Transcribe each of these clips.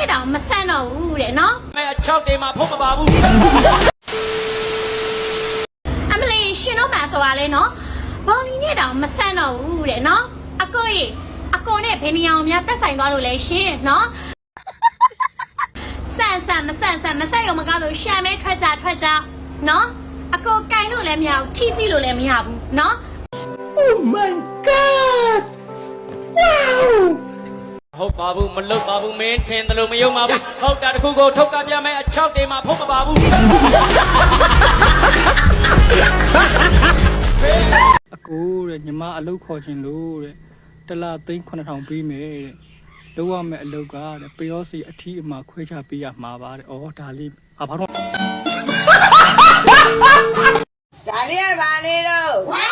နဲ့တောင်မဆန့်တော့ဘူးတဲ့နော်မဲအချောက်တေးမှာဖုတ်မပါဘူးအမလေးရှင်တို့မှဆိုတာလေနော်ဘော်လီနဲ့တောင်မဆန့်တော့ဘူးတဲ့နော်အကိုရေအကိုနဲ့ဘယ်နေအောင်များတက်ဆိုင်သွားလို့လဲရှင်နော်ဆန့်ဆန့်မဆန့်ဆန့်မဆန့်ရုံမကောက်လို့ရှမ်းမဲထွက်ကြထွက်ကြနော်အကိုကင်လို့လည်းမရဘူးထိကြည့်လို့လည်းမရဘူးနော် ဟုတ်ပါဘူးမလုတ်ပါဘူးမင်းထင်တယ်လို့မယုံပါဘူးဟုတ်တာတစ်ခုကိုထုတ်ကပြမဲအချောက်တေးမှာဖုတ်မပါဘူးအကိုတဲ့ညီမအလုပ်ခေါ်ခြင်းလို့တဲ့တစ်လသိန်း9000ပေးမယ်တဲ့လုပ်ရမယ့်အလုပ်ကတဲ့ပယောစီအထီးအမှာခွဲခြားပေးရမှာပါတဲ့ဩဒါလေးအဘာတော့ဒါလေးကဘာလေးတော့ဝါ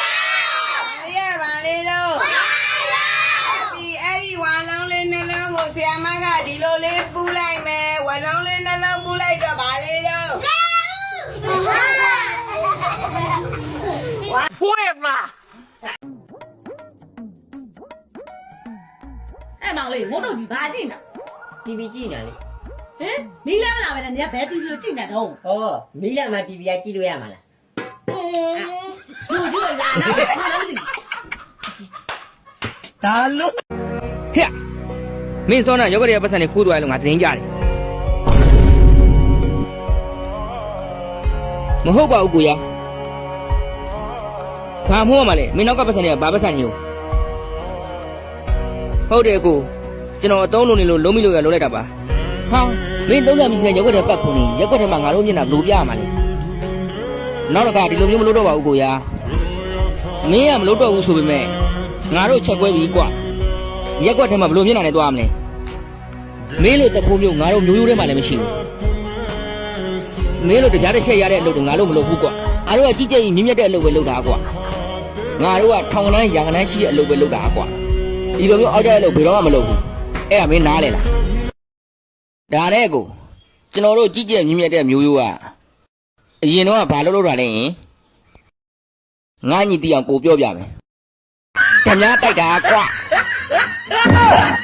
ဒါလေးကဘာလေးတော့ဝါဒီအဲ့ဒီဝါလုံးလေးနှလုံးကိုဆရာမက ဒီလိုလေးပူးလိုက်မယ်ဝါလုံးလေးနှလုံးပူးလိုက်တော့ဘာလေးတော့အဲ့မောင်လေးငုံတို့ကြီးဘာကြည့်နေတီဗီကြည့်နေလေဟင်မီးလည်းမလာပဲနဲ့နေကဘယ်တီဗီကိုကြည့်နေတော့။ဩမီးလက်မှာတီဗီကကြည့်လို့ရမှာလားဟင်းလူကြီးလာလာဘာလို့ဒီဟဲ့ မင်းစောနာယောဂရဲ့ပတ်စံနေခိုးသွားရလို့ငါသတင်းကြတယ်မဟုတ်ပါဘူးကိုရဘာမို့မှလဲမင်းနောက်ကပတ်စံနေကဘာပတ်စံနေဟုတ်တယ်ကိုကျွန်တော်အတုံးလုံးနေလို့လုံးမိလို့ရလုံးလိုက်တာပါဟာမင်းသုံးကမရှိတဲ့ယောဂရဲ့ပတ်ခုန်နေရက်ွက်ထဲမှာငါတို့မျက်နှာဘလို့ပြရမှာလဲနောက်တော့ကဒီလိုမျိုးမလုပ်တော့ပါဘူးကိုရမင်းကမလုပ်တော့ဘူးဆိုပေမဲ့ငါတို့ချက်ကွဲပြီကွာ ရက်ကွက်ထဲမှာဘလို့မျက်နှာနဲ့သွားမလဲမင်းလို့တခုံးမျိုးငါတို့မျိုးရိုးထဲမှာလည်းမရှိဘူးမင်းလို့တရားတစ်ချက်ရတဲ့အလုပ်တွေငါတို့မလုပ်ဘူးကွာအားတို့ကကြီးကျယ်ကြီးမြင့်မြတ်တဲ့အလုပ်ပဲလုပ်တာကွာငါတို့ကထောင်ကနန်းရာကနန်းရှိတဲ့အလုပ်ပဲလုပ်တာကွာဒီလိုမျိုးအောက်ကျတဲ့အလုပ်ဘယ်တော့မှမလုပ်ဘူးအဲ့ဒါမင်းနားလဲလားဒါနဲ့ကိုကျွန်တော်တို့ကြီးကျယ်မြင့်မြတ်တဲ့မျိုးရိုးကအရင်တော့ကဘာလုပ်လို့တာလဲယင်ငါညီတီအောင်ကိုပြောပြမယ်ဓမြတိုက်တာကွာ ¡Ah!